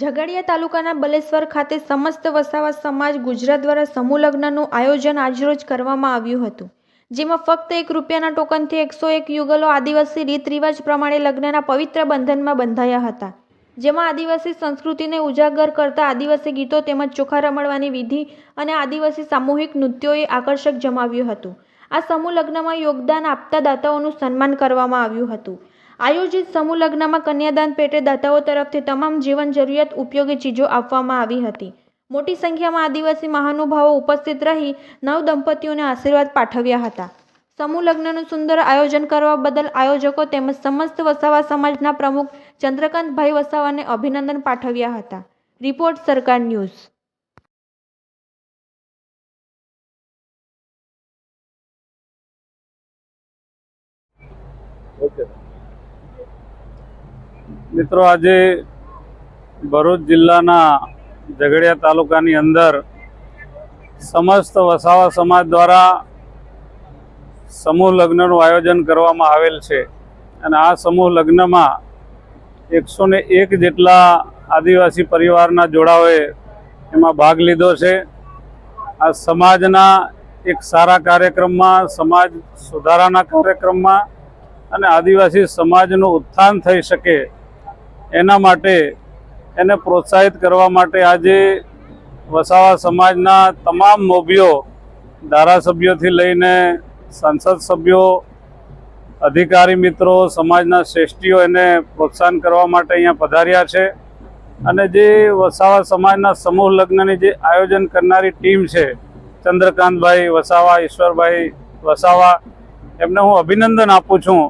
ઝઘડિયા તાલુકાના બલેશ્વર ખાતે સમસ્ત વસાવા સમાજ ગુજરાત દ્વારા સમૂહ લગ્નનું આયોજન આજરોજ કરવામાં આવ્યું હતું. જેમાં ફક્ત એક રૂપિયાના ટોકનથી એકસો એક યુગલો આદિવાસી રીત રિવાજ પ્રમાણે લગ્નના પવિત્ર બંધનમાં બંધાયા હતા. જેમાં આદિવાસી સંસ્કૃતિને ઉજાગર કરતા આદિવાસી ગીતો તેમજ ચોખા રમણવાની વિધિ અને આદિવાસી સામૂહિક નૃત્યોએ આકર્ષક જમાવ્યું હતું. આ સમૂહ લગ્નમાં યોગદાન આપતા દાતાઓનું સન્માન કરવામાં આવ્યું હતું. આયોજિત સમૂહ લગ્નમાં કન્યાદાન પેટે દાતાઓ તરફથી તમામ જીવન જરૂરિયાત ઉપયોગી ચીજો આપવામાં આવી હતી. મોટી સંખ્યામાં આદિવાસી મહાનુભાવો ઉપસ્થિત રહી નવ દંપતીઓને આશીર્વાદ પાઠવ્યા હતા. સમૂહ લગ્નનું સુંદર આયોજન કરવા બદલ આયોજકો તેમજ સમસ્ત વસાવા સમાજના પ્રમુખ ચંદ્રકાંતભાઈ વસાવાને અભિનંદન પાઠવ્યા હતા. રિપોર્ટ સરકાર ન્યૂઝ. મિત્રો, આજે ભરૂચ જિલ્લાના ઝઘડિયા તાલુકાની અંદર સમસ્ત વસાવા સમાજ દ્વારા સમૂહ લગ્નનું આયોજન કરવામાં આવેલ છે. અને આ સમૂહ લગ્નમાં એકસો ને એક જેટલા આદિવાસી પરિવારના જોડાઓએ એમાં ભાગ લીધો છે. આ સમાજના એક સારા કાર્યક્રમમાં, સમાજ સુધારાના કાર્યક્રમમાં અને આદિવાસી સમાજનું ઉત્થાન થઈ શકે એના માટે એને પ્રોત્સાહિત કરવા માટે આજે વસાવા સમાજના તમામ મોભીઓ ધારાસભ્યોથી લઈને સંસદ સભ્યો, અધિકારી મિત્રો, સમાજના શ્રેષ્ઠીઓ એને પ્રોત્સાહન કરવા માટે અહીંયા પધાર્યા છે. અને જે વસાવા સમાજના સમૂહ લગ્નની જે આયોજન કરનારી ટીમ છે, ચંદ્રકાંતભાઈ વસાવા, ઈશ્વરભાઈ વસાવા, એમને હું અભિનંદન આપું છું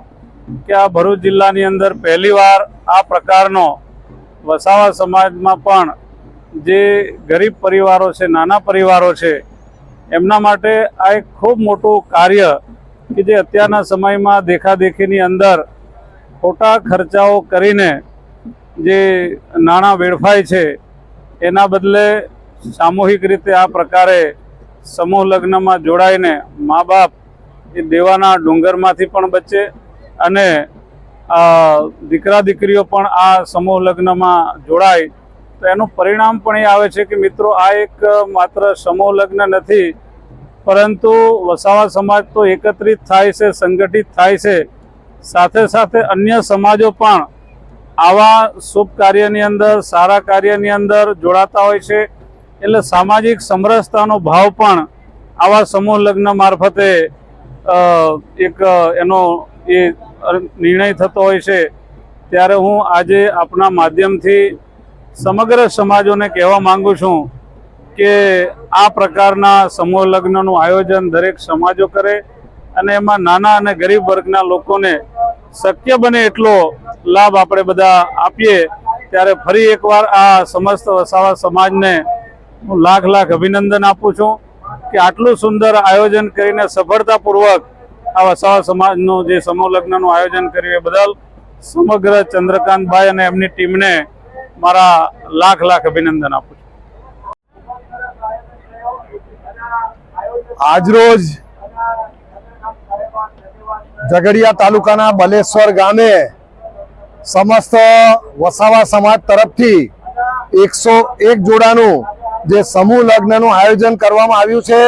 કે આ ભરૂચ જિલ્લાની અંદર પહેલીવાર આ પ્રકારનો વસાવા સમાજમાં પણ જે ગરીબ પરિવારો છે, નાના પરિવારો છે, એમના માટે આ એક ખૂબ મોટું કાર્ય કે જે અત્યારના સમયમાં દેખાદેખીની અંદર ખોટા ખર્ચાઓ કરીને જે નાણાં વેડફાય છે, એના બદલે સામૂહિક રીતે આ પ્રકારે સમૂહ લગ્નમાં જોડાઈને મા બાપ એ દેવાના ડુંગરમાંથી પણ બચે અને દીકરા દીકરીઓ પણ આ સમૂહ લગ્નમાં જોડાય, તો એનું પરિણામ પણ એ આવે છે કે મિત્રો આ એક માત્ર સમૂહ લગ્ન નથી, પરંતુ વસાવા સમાજ તો એકત્રિત થાય છે, સંગઠિત થાય છે. સાથે સાથે અન્ય સમાજો પણ આવા શુભ કાર્યની અંદર, સારા કાર્યની અંદર જોડાતા હોય છે. એટલે સામાજિક સમરસતાનો ભાવ પણ આવા સમૂહ લગ્ન મારફતે એક, એનો એ નિર્ણય થતો હોય છે, ત્યારે હું આજે આપના માધ્યમથી સમગ્ર સમાજોને કહેવા માંગુ છું કે આ પ્રકારના સમૂહ લગ્નનું આયોજન દરેક સમાજો કરે અને એમાં નાના અને ગરીબ વર્ગના લોકોને શક્ય બને એટલો લાભ આપણે બધા આપીએ, ત્યારે ફરી એકવાર આ સમસ્ત વસાવા સમાજને હું લાખ લાખ અભિનંદન આપું છું કે આટલું સુંદર આયોજન કરીને સફળતાપૂર્વક આ વસાવા સમાજનું જે સમૂહ લગ્નનું આયોજન કર્યું એ બદલ સમગ્ર ચંદ્રકાંતભાઈ અને એમની ટીમને મારા લાખ લાખ અભિનંદન આપું છું. આજરોજ ઝઘડિયા તાલુકાના બલેશ્વર ગામે સમસ્ત વસાવા સમાજ તરફથી એકસો એક જોડાનું જે સમૂહ લગ્નનું આયોજન કરવામાં આવ્યું છે,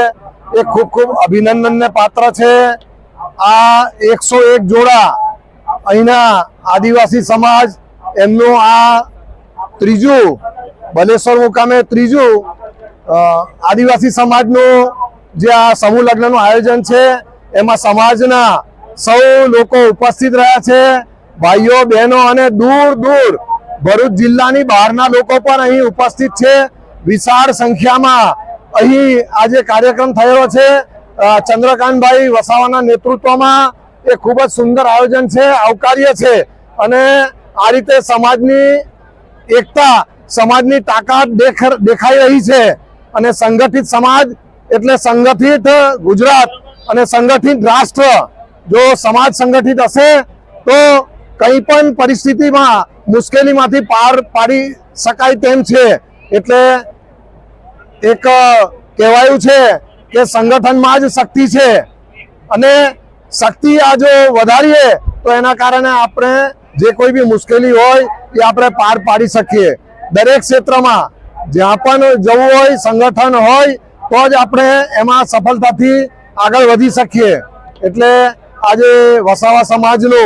એ ખૂબ ખૂબ અભિનંદનને પાત્ર છે. આ એકસો એક જોડા અહીંના આદિવાસી સમાજ, એમનું આ ત્રીજું, બલેશ્વર મુકામે ત્રીજું આદિવાસી સમાજનું જે આ સમૂહ લગ્નનું આયોજન છે, એમાં સમાજના સૌ લોકો ઉપસ્થિત રહ્યા છે, ભાઈઓ, બહેનો અને દૂર દૂર, ભરૂચ જિલ્લાની બહારના લોકો પણ અહીં ઉપસ્થિત છે. વિશાળ સંખ્યામાં અહીં આજે કાર્યક્રમ થયો છે. ચંદ્રકાંતભાઈ વસાવાના નેતૃત્વમાં એ ખૂબ જ સુંદર આયોજન છે, આવકાર્ય છે. અને આ રીતે સમાજની એકતા, સમાજની તાકાત દેખાઈ રહી છે. અને સંગઠિત સમાજ એટલે સંગઠિત ગુજરાત અને સંગઠિત રાષ્ટ્ર. જો સમાજ સંગઠિત હશે, તો કંઈ પણ પરિસ્થિતિમાં મુશ્કેલીમાંથી પાર પાડી શકાય તેમ છે. એટલે એક કહેવાયું છે કે સંગઠનમાં જ શક્તિ છે. અને શક્તિ આ જો વધારીએ, તો એના કારણે આપણે જે કોઈ બી મુશ્કેલી હોય, એ આપણે પાર પાડી શકીએ. દરેક ક્ષેત્રમાં જ્યાં પણ જવું હોય, સંગઠન હોય, તો જ આપણે એમાં સફળતાથી આગળ વધી શકીએ. એટલે આજે વસાવા સમાજનો,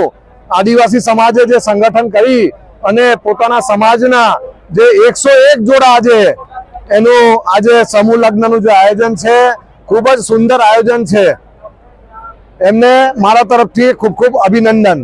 આદિવાસી સમાજે જે સંગઠન કરી અને પોતાના સમાજના જે એકસો એક જોડા આજે એનું આજે સમૂહ લગ્નનું જે આયોજન છે ખૂબ જ સુંદર આયોજન છે. એમને મારા તરફથી ખૂબ ખૂબ અભિનંદન.